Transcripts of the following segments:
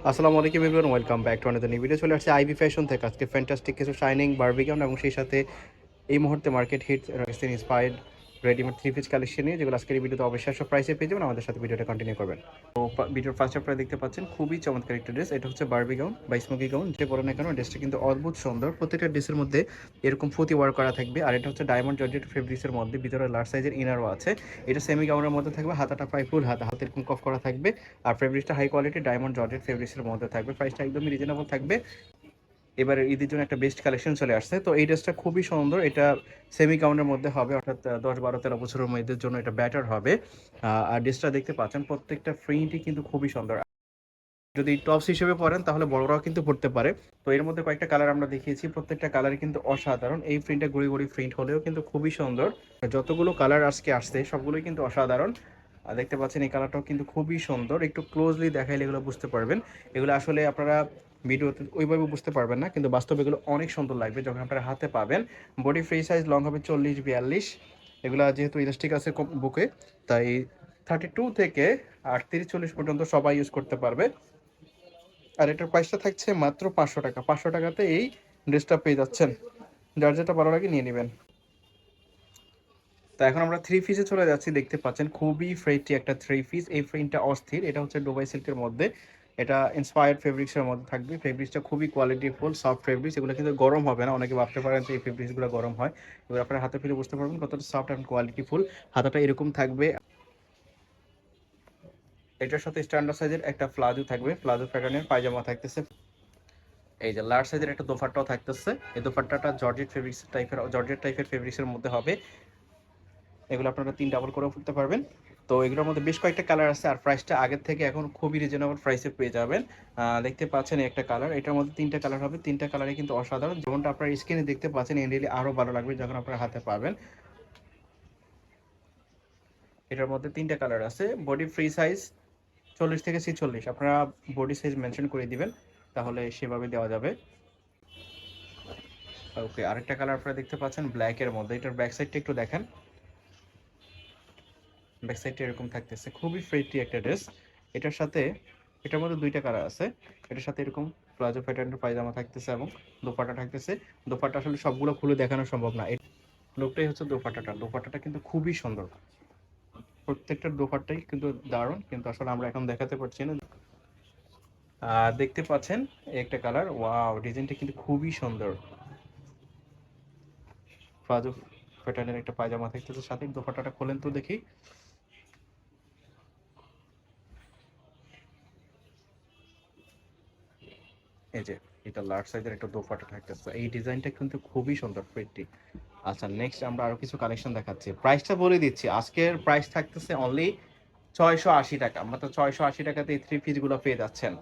আসসালামু আলাইকুম everyone welcome back to another new video চলে আসছে আইবি ফ্যাশন থেকে আজকে ফ্যান্টাস্টিক কিছু শাইনিং বারবিগাউন এবং সেই সাথে এই মুহূর্তে market hit inspired readymade three piece collection নিয়ে, যেগুলো আজকের ভিডিওতে অবিশ্বাস্য প্রাইসে পেয়ে যাবেন। আমাদের সাথে ভিডিওটা কন্টিনিউ করবেন। তো ভিডিওর ফার্স্ট আপনারা দেখতে পাচ্ছেন, খুবই চমৎকার একটা ড্রেস এটা হচ্ছে বার্বি গাউন বা স্মোকি গাউন যে পরে না কেন ড্রেসটা কিন্তু অদ্ভুত সুন্দর। প্রত্যেকটা ড্রেসের মধ্যে এরকম ফুতি ওয়ার্ক করা থাকবে। আর এটা হচ্ছে ডায়মন্ড জর্জেট ফেব্রিক্সের মধ্যে, ভিতরে লার্জ সাইজের ইনারও আছে। এটা সেমি গাউনের মধ্যে থাকবে, হাতাটা প্রায় ফুল হাতা হাতে এরকম কফ করা থাকবে। আর ফেব্রিক্সটা হাই কোয়ালিটি ডায়মন্ড জর্জেট ফেব্রিক্সের মধ্যে থাকবে। প্রাইসটা একদমই রিজনেবল থাকবে। এবারে ঈদের জন্য একটা বেস্ট কালেকশন চলে আসছে। তো এই ড্রেসটা খুবই সুন্দর। এটা সেমি গাউনের মধ্যে হবে, অর্থাৎ দশ বারো তেরো বছরের মেয়েদের জন্য এটা ব্যাটার হবে। আর ড্রেসটা দেখতে পাচ্ছেন, প্রত্যেকটা প্রিন্টই কিন্তু খুবই সুন্দর। যদি টপস হিসেবে পরেন, তাহলে বড়রাও কিন্তু পড়তে পারে। তো এর মধ্যে কয়েকটা কালার আমরা দেখিয়েছি। প্রত্যেকটা কালার কিন্তু অসাধারণ। এই প্রিন্টটা গুড়ি গুড়ি প্রিন্ট হলেও কিন্তু খুবই সুন্দর। যতগুলো কালার আজকে আসছে, সবগুলোই কিন্তু অসাধারণ। আর দেখতে পাচ্ছেন এই কালারটাও কিন্তু খুবই সুন্দর। একটু ক্লোজলি দেখাইলে এগুলো বুঝতে পারবেন। এগুলো আসলে আপনারা ভিডিওতে ওইভাবে বুঝতে পারবেন না, কিন্তু বাস্তবে এগুলো অনেক সুন্দর লাগবে যখন আপনারা হাতে পাবেন। বডি ফ্রি সাইজ লং হবে চল্লিশ বিয়াল্লিশ। এগুলো যেহেতু ইলাস্টিক আছে বুকে, তাই থার্টি টু থেকে আটত্রিশ চল্লিশ পর্যন্ত সবাই ইউজ করতে পারবে। আর এটার প্রাইসটা থাকছে মাত্র পাঁচশো টাকা। পাঁচশো টাকাতে এই ড্রেসটা পেয়ে যাচ্ছেন। যার যেটা ভালো লাগে নিয়ে নেবেন। তো এখন আমরা থ্রি পিসে চলে যাচ্ছি, দেখতে পাচ্ছেন খুবই ফ্রেটি একটা থ্রি পিস এই ফ্রেমটা অস্থির, এটা হচ্ছে ডোবাই সিল্কের মধ্যে। এটা ইন্সপায়ার্ড ফেব্রিক্সের মধ্যে থাকবে। ফেব্রিক্সটা খুবই কোয়ালিটিফুল সফট ফেব্রিক্স এগুলো কিন্তু গরম হবে না, অনেকে ভাবতে পারেন যে এই ফেব্রিক্সগুলো গরম হয়। এবার আপনারা হাতে ফেলে বুঝতে পারবেন কতটা সফট অ্যান্ড কোয়ালিটিফুল হাতাটা এরকম থাকবে। এটার সাথে স্ট্যান্ডার্ড সাইজের একটা প্লাজো থাকবে প্লাজো প্যাটার্নের পায়জামা থাকতেছে। এই যে লার্জ সাইজের একটা দোপাট্টাও থাকতেছে। এই দোপাট্টাটা জর্জেট ফেব্রিক্স টাইপের জর্জেট টাইপের ফেব্রিক্সের মধ্যে হবে। এগুলো আপনারা তিন ডাবল করেও ফুটতে পারবেন। তো এগুলোর মধ্যে বেশ কয়েকটা কালার আছে আর প্রাইসটা আগের থেকে এখন খুবই রিজনেবল প্রাইসে পেয়ে যাবেন। দেখতে পাচ্ছেন একটা কালার এটার মধ্যে তিনটা কালার হবে। তিনটা কালারই কিন্তু অসাধারণ। যেমনটা আপনার স্ক্রিনে দেখতে পাচ্ছেন এনরিলি আরও ভালো লাগবে যখন আপনার হাতে পাবেন। এটার মধ্যে তিনটা কালার আছে। বডি ফ্রি সাইজ চল্লিশ থেকে ছিচল্লিশ। আপনারা বডি সাইজ মেনশন করে দিবেন, তাহলে সেভাবে দেওয়া যাবে। ওকে আরেকটা কালার আপনারা দেখতে পাচ্ছেন ব্ল্যাকের মধ্যে। এটার ব্যাক সাইডটা একটু দেখেন। ব্যাক সাইডটা এরকম থাকতেছে। খুবই ফ্রেটি একটা ড্রেস। এটার সাথে, এটার মধ্যে দুইটা কালার আছে। এটার সাথে এরকম প্লাজো প্যাটার্নের পায়জামা থাকতেছে এবং দোপাট্টা থাকতেছে। দোপাট্টা আসলে সবগুলো খুলে দেখানো সম্ভব না। লোকটাই হচ্ছে দোপাট্টাটা। দোপাট্টাটা কিন্তু খুবই সুন্দর। প্রত্যেকটা দোপাট্টাই কিন্তু দারুণ, কিন্তু আসলে আমরা এখন দেখাতে পারছি না। দেখতে পাচ্ছেন একটা কালার। ওয়াও, ডিজাইনটা কিন্তু খুবই সুন্দর। প্লাজো প্যাটার্নের একটা পায়জামা থাকতেছে। সাথে দোপাট্টাটা খোলেন তো দেখি। এই যে, এটা লার্জ সাইজের একটা দোপাট্টা থাকতেছে। এই ডিজাইনটা কিন্তু খুবই সুন্দর প্রিন্টি আচ্ছা নেক্সট আমরা আরও কিছু কালেকশন দেখাচ্ছি। প্রাইসটা বলে দিচ্ছি। আজকের প্রাইস থাকতেছে অনলি ছয়শো আশি টাকা। মাত্র ছয়শো আশি টাকাতে এই থ্রি পিসগুলো পেয়ে যাচ্ছেন।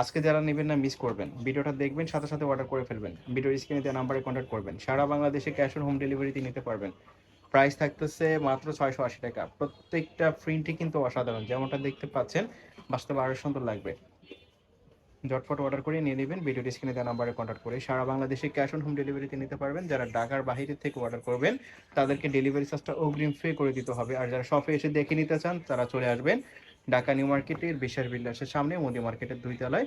আজকে যারা নেবেন না মিস করবেন। ভিডিওটা দেখবেন, সাথে সাথে অর্ডার করে ফেলবেন। ভিডিওর স্ক্রিনে দেওয়া নাম্বারে কন্ট্যাক্ট করবেন। সারা বাংলাদেশে ক্যাশ অন হোম ডেলিভারিতে নিতে পারবেন। প্রাইস থাকতেছে মাত্র ছয়শো আশি টাকা। প্রত্যেকটা প্রিন্টই কিন্তু অসাধারণ। যেমনটা দেখতে পাচ্ছেন, বাস্তবে আরও সুন্দর লাগবে। ঝটফট অর্ডার করে নিয়ে নেবেন। ভিডিও স্ক্রিনে দেওয়া নাম্বারে কন্ট্যাক্ট করে সারা বাংলাদেশে ক্যাশ অন হোম ডেলিভারিতে নিতে পারবেন। যারা ঢাকার বাইরে থেকে অর্ডার করবেন, তাদেরকে ডেলিভারি চার্জটা অগ্রিম পে করে দিতে হবে। আর যারা শপে এসে দেখে নিতে চান, তারা চলে আসবেন ঢাকা নিউ মার্কেটের বিশ্বাস বিল্ডার্সের সামনে, মোদি মার্কেটের দুই তলায়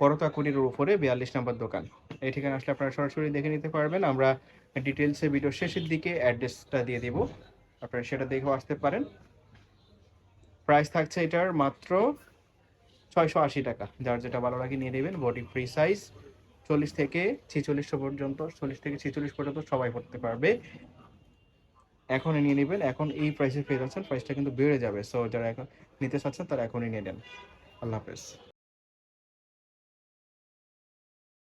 করতা উপরে বিয়াল্লিশ নম্বর দোকান। এই ঠিকানা আসলে আপনারা সরাসরি দেখে নিতে পারবেন। আমরা ডিটেলসে ভিডিও শেষের দিকে অ্যাড্রেসটা দিয়ে দিব। আপনারা সেটা দেখেও আসতে পারেন। প্রাইস থাকছে এটার মাত্র ছয়শো আশি টাকা। যার যেটা ভালো লাগে নিয়ে নেবেন বডি ফ্রি সাইজ চল্লিশ থেকে ছেচল্লিশ পর্যন্ত, চল্লিশ থেকে ছেচল্লিশ পর্যন্ত সবাই পড়তে পারবে। এখনই নিয়ে নেবেন, এখন এই প্রাইসে পেয়ে যাচ্ছেন প্রাইসটা কিন্তু বেড়ে যাবে। সো যারা এখন নিতে চাচ্ছেন, তারা এখনই নিয়ে নেন। আল্লাহ হাফেজ।